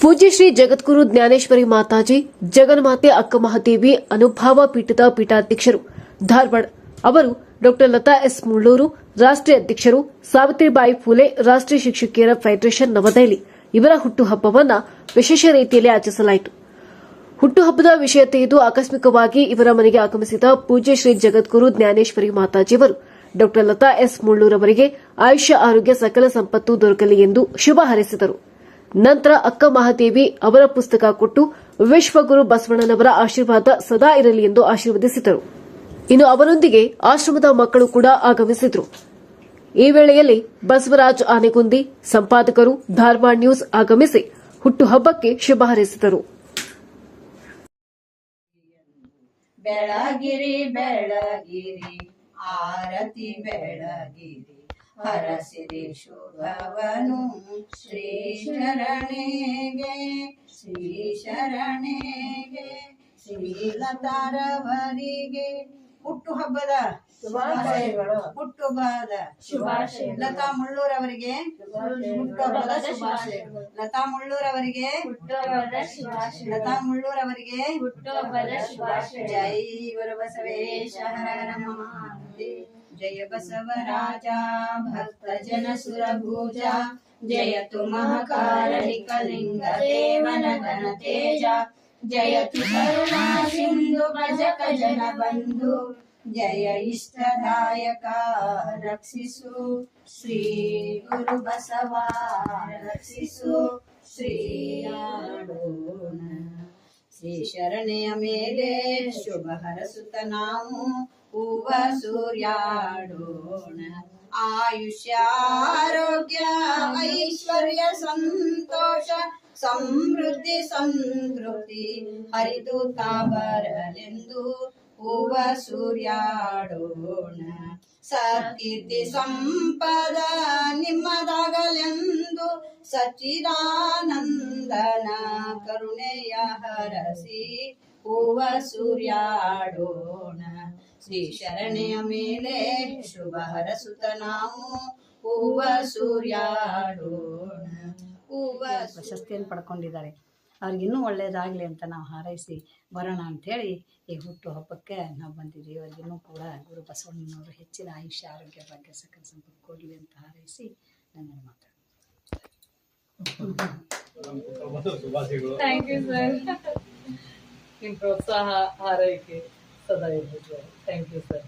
ಪೂಜ್ಯ ಶ್ರೀ ಜಗದ್ಗುರು ಜ್ಞಾನೇಶ್ವರಿ ಮಾತಾಜಿ, ಜಗನ್ಮಾತೆ ಅಕ್ಕ ಮಹಾದೇವಿ ಅನುಭಾವ ಪೀಠದ ಪೀಠಾಧ್ಯಕ್ಷರು ಧಾರವಾಡ. ಅವರು ಡಾ ಲತಾ ಎಸ್ ಮುಳ್ಳೂರು, ರಾಷ್ಟ್ರೀಯ ಅಧ್ಯಕ್ಷರು ಸಾವಿತ್ರಿಬಾಯಿ ಫುಲೆ, ರಾಷ್ಟ್ರೀಯ ಶಿಕ್ಷಕಿಯರ ಫೆಡರೇಷನ್ ನವದೆಹಲಿ. ಇವರ ಹುಟ್ಟುಹಬ್ಬವನ್ನ ವಿಶೇಷ ರೀತಿಯಲ್ಲಿ ಆಚರಿಸಲಾಯಿತು. ಹುಟ್ಟುಹಬ್ಬದ ವಿಷಯ ತಿಳಿದು ಆಕಸ್ಮಿಕವಾಗಿ ಇವರ ಮನೆಗೆ ಆಗಮಿಸಿದ ಪೂಜ್ಯ ಶ್ರೀ ಜಗದ್ಗುರು ಜ್ಞಾನೇಶ್ವರಿ ಮಾತಾಜಿಯವರು ಡಾ ಲತಾ ಎಸ್ ಮುಳ್ಳೂರವರಿಗೆ ಆಯುಷ್ಯ, ಆರೋಗ್ಯ, ಸಕಲ ಸಂಪತ್ತು ದೊರಕಲಿ ಎಂದು ಶುಭ ಹಾರೈಸಿದರು. ನಂತರ ಅಕ್ಕ ಮಹಾದೇವಿ ಅವರ ಪುಸ್ತಕ ಕೊಟ್ಟು ವಿಶ್ವಗುರು ಬಸವಣ್ಣನವರ ಆಶೀರ್ವಾದ ಸದಾ ಇರಲಿ ಎಂದು ಆಶೀರ್ವದಿಸಿದರು. ಇನ್ನು ಅವರೊಂದಿಗೆ ಆಶ್ರಮದ ಮಕ್ಕಳು ಕೂಡ ಆಗಮಿಸಿದರು. ಈ ವೇಳೆಯಲ್ಲಿ ಬಸವರಾಜ್ ಆನೆಗುಂದಿ, ಸಂಪಾದಕರು ಧಾರವಾಡ ನ್ಯೂಸ್ ಆಗಮಿಸಿ ಹುಟ್ಟುಹಬ್ಬಕ್ಕೆ ಶುಭ ಹಾರೈಸಿದರು. ಬೆಳಗಿರಿ ಬೆಳಗಿರಿ, ಆರತಿ ಬೆಳಗಿರಿ. ಹರಸಿರಿ ಶುಭವನು ಶ್ರೀ ಶರಣೆಗೆ ಶ್ರೀ ಶರಣೆಗೆ ಶ್ರೀಲತಾರವರಿಗೆ ಹುಟ್ಟು ಹಬ್ಬದ ಶುಭಾಶಯಗಳು. ಹುಟ್ಟುಹಬ್ಬದ ಶುಭಾಶಯ ಲತಾ ಮುಳ್ಳೂರವರಿಗೆ. ಹುಟ್ಟುಹಬ್ಬದ ಶುಭಾಶಯ ಲತಾ ಮುಳ್ಳೂರವರಿಗೆ. ಹುಟ್ಟುಹಬ್ಬದ ಶುಭಾಶಯ ಲತಾ ಮುಳ್ಳೂರವರಿಗೆ. ಹುಟ್ಟುಹಬ್ಬದ ಶುಭಾಶಯ ಜೈ ಗುರು ಬಸವೇಶ ಹರ ಹರ जय बसवराजा, भक्तजनसुरभुजा। जयतु महकारलिकलिङ्गदेवनधनतेजा जयतु करुणासिन्धुभजकजनबन्धु जय इष्टदायका रक्षिषु श्रीगुरुबसवा रक्षिषु श्रीयाडोन श्रीशरणय मेले शुभहरसुतनामु। ಹೂವ ಸೂರ್ಯಾಡೋಣ. ಆಯುಷ್ಯ, ಆರೋಗ್ಯ, ಐಶ್ವರ್ಯ, ಸಂತೋಷ, ಸಮೃದ್ಧಿ, ಸಂತೃಪ್ತಿ ಹರಿದು ತಾಬರಲೆಂದು ಹೂವ ಸೂರ್ಯಾಡೋಣ. ಸತ್ಕೀರ್ತಿ ಸಂಪದ ನಿಮ್ಮದಾಗಲೆಂದು ಸಚ್ಚಿದಾನಂದನ ಕರುಣೆಯ ಹರಸಿ ಹೂವ ಸೂರ್ಯಾಡೋಣ. ಶ್ರೀ ಶರಣೆಯ ಮೇಲೆ ಶುಭ ಹರಸುತ ನಾವು. ಹೂವ ಸೂರ್ಯಾಡೋಣ. ಹೂವ ಪ್ರಶಸ್ತಿಯನ್ನು ಪಡ್ಕೊಂಡಿದ್ದಾರೆ. ಅವ್ರಿಗಿನ್ನೂ ಒಳ್ಳೆಯದಾಗಲಿ ಅಂತ ನಾವು ಹಾರೈಸಿ ಬರೋಣ ಅಂಥೇಳಿ ಈ ಹುಟ್ಟು ಹಬ್ಬಕ್ಕೆ ನಾವು ಬಂದಿದ್ದೀವಿ. ಅವ್ರಿಗಿನ್ನೂ ಕೂಡ ಗುರು ಬಸವಣ್ಣನವರು ಹೆಚ್ಚಿನ ಆಯುಷ್ಯ ಆರೋಗ್ಯ ಭಾಗ್ಯ ಸಕಲ ಸಂಪತ್ತು ಕೊಡಲಿ ಅಂತ ಹಾರೈಸಿ ನನ್ನ ಮಾತು ಥ್ಯಾಂಕ್ ಯು ಸರ್ ನಿಮ್ಮ ಪ್ರೋತ್ಸಾಹ ಹಾರೈಕೆ. ಸದಾ ಇರಲಿ ಸರ್ ಥ್ಯಾಂಕ್ ಯು ಸರ್